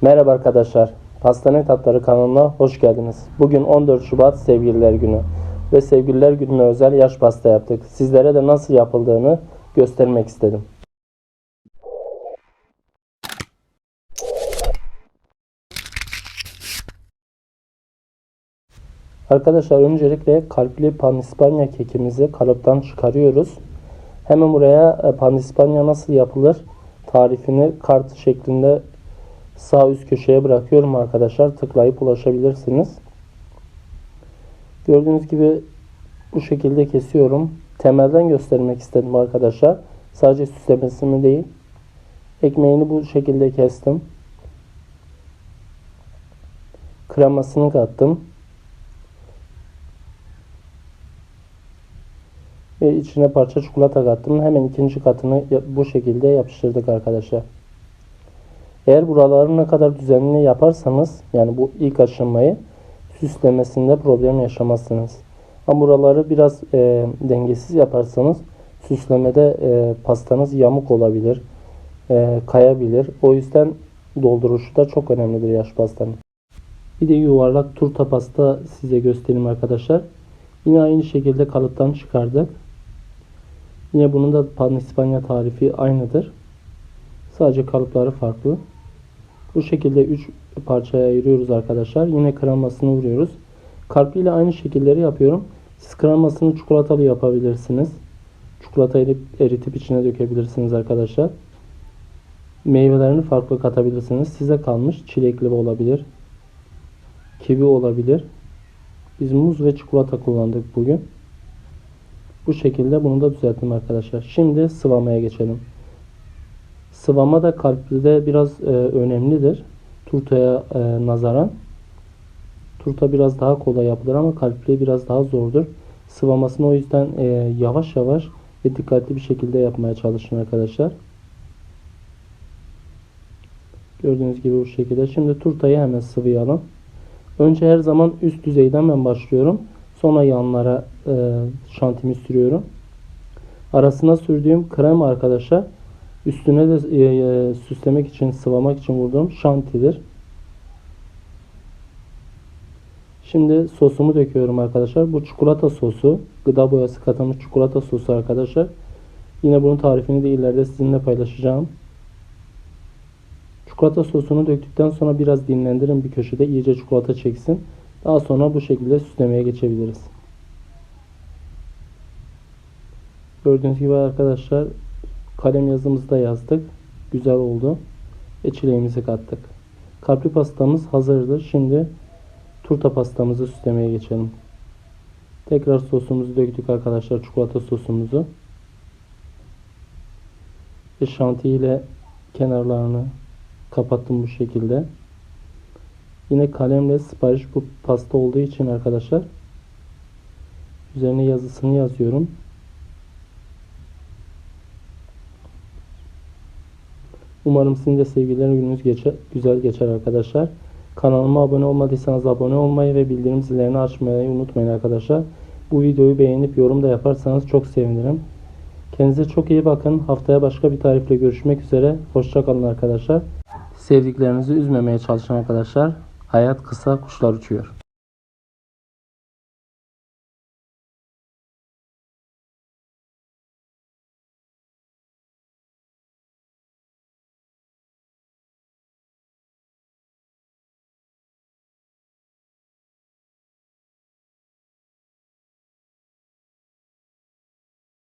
Merhaba arkadaşlar. Pastane Tatları kanalına hoş geldiniz. Bugün 14 Şubat Sevgililer Günü ve Sevgililer Günü'ne özel yaş pasta yaptık. Sizlere de nasıl yapıldığını göstermek istedim. Arkadaşlar öncelikle kalpli panispanya kekimizi kalıptan çıkarıyoruz. Hemen buraya e, panispanya nasıl yapılır tarifini kart şeklinde sağ üst köşeye bırakıyorum arkadaşlar. Tıklayıp ulaşabilirsiniz. Gördüğünüz gibi bu şekilde kesiyorum. Temelden göstermek istedim arkadaşlar. Sadece süslemesini değil. Ekmeğini bu şekilde kestim. Kremasını kattım. Ve içine parça çikolata kattım. Hemen ikinci katını bu şekilde yapıştırdık arkadaşlar. Eğer buraları ne kadar düzenli yaparsanız yani bu ilk aşamayı süslemesinde problem yaşamazsınız. Ama buraları biraz e, dengesiz yaparsanız süslemede e, pastanız yamuk olabilir, e, kayabilir. O yüzden dolduruşu da çok önemlidir yaş pastanın. Bir de yuvarlak turta pasta size göstereyim arkadaşlar. Yine aynı şekilde kalıptan çıkardık. Yine bunun da panispanya tarifi aynıdır. Sadece kalıpları farklı. Bu şekilde 3 parçaya ayırıyoruz arkadaşlar. Yine kremasını vuruyoruz. Kalp ile aynı şekilleri yapıyorum. Siz kremasını çikolatalı yapabilirsiniz. Çikolatayı eritip içine dökebilirsiniz arkadaşlar. Meyvelerini farklı katabilirsiniz. Size kalmış. Çilekli olabilir. Kivi olabilir. Biz muz ve çikolata kullandık bugün. Bu şekilde bunu da düzelttim arkadaşlar. Şimdi sıvamaya geçelim. Sıvama da kalplide biraz e, önemlidir. Turtaya e, nazaran. Turta biraz daha kolay yapılır ama kalpli biraz daha zordur. Sıvamasını o yüzden e, yavaş yavaş ve dikkatli bir şekilde yapmaya çalışın arkadaşlar. Gördüğünüz gibi bu şekilde. Şimdi turtayı hemen sıvayalım. Önce her zaman üst düzeyden ben başlıyorum. Sonra yanlara e, şantimi sürüyorum. Arasına sürdüğüm krem arkadaşlar üstüne de e, e, süslemek için sıvamak için vurduğum şantidir. Şimdi sosumu döküyorum arkadaşlar. Bu çikolata sosu. Gıda boyası katılmış çikolata sosu arkadaşlar. Yine bunun tarifini de ileride sizinle paylaşacağım. Çikolata sosunu döktükten sonra biraz dinlendirin bir köşede iyice çikolata çeksin. Daha sonra bu şekilde süslemeye geçebiliriz. Gördüğünüz gibi arkadaşlar kalem yazımızı da yazdık. Güzel oldu. Ve çileğimizi kattık. Kalpli pastamız hazırdır. Şimdi turta pastamızı süslemeye geçelim. Tekrar sosumuzu döktük arkadaşlar. Çikolata sosumuzu. Ve şanti ile kenarlarını kapattım bu şekilde. Yine kalemle sipariş bu pasta olduğu için arkadaşlar üzerine yazısını yazıyorum. Umarım sizin de sevgililer gününüz geçer, güzel geçer arkadaşlar. Kanalıma abone olmadıysanız abone olmayı ve bildirim zillerini açmayı unutmayın arkadaşlar. Bu videoyu beğenip yorum da yaparsanız çok sevinirim. Kendinize çok iyi bakın. Haftaya başka bir tarifle görüşmek üzere. Hoşçakalın arkadaşlar. Sevdiklerinizi üzmemeye çalışın arkadaşlar. Hayat kısa, kuşlar uçuyor.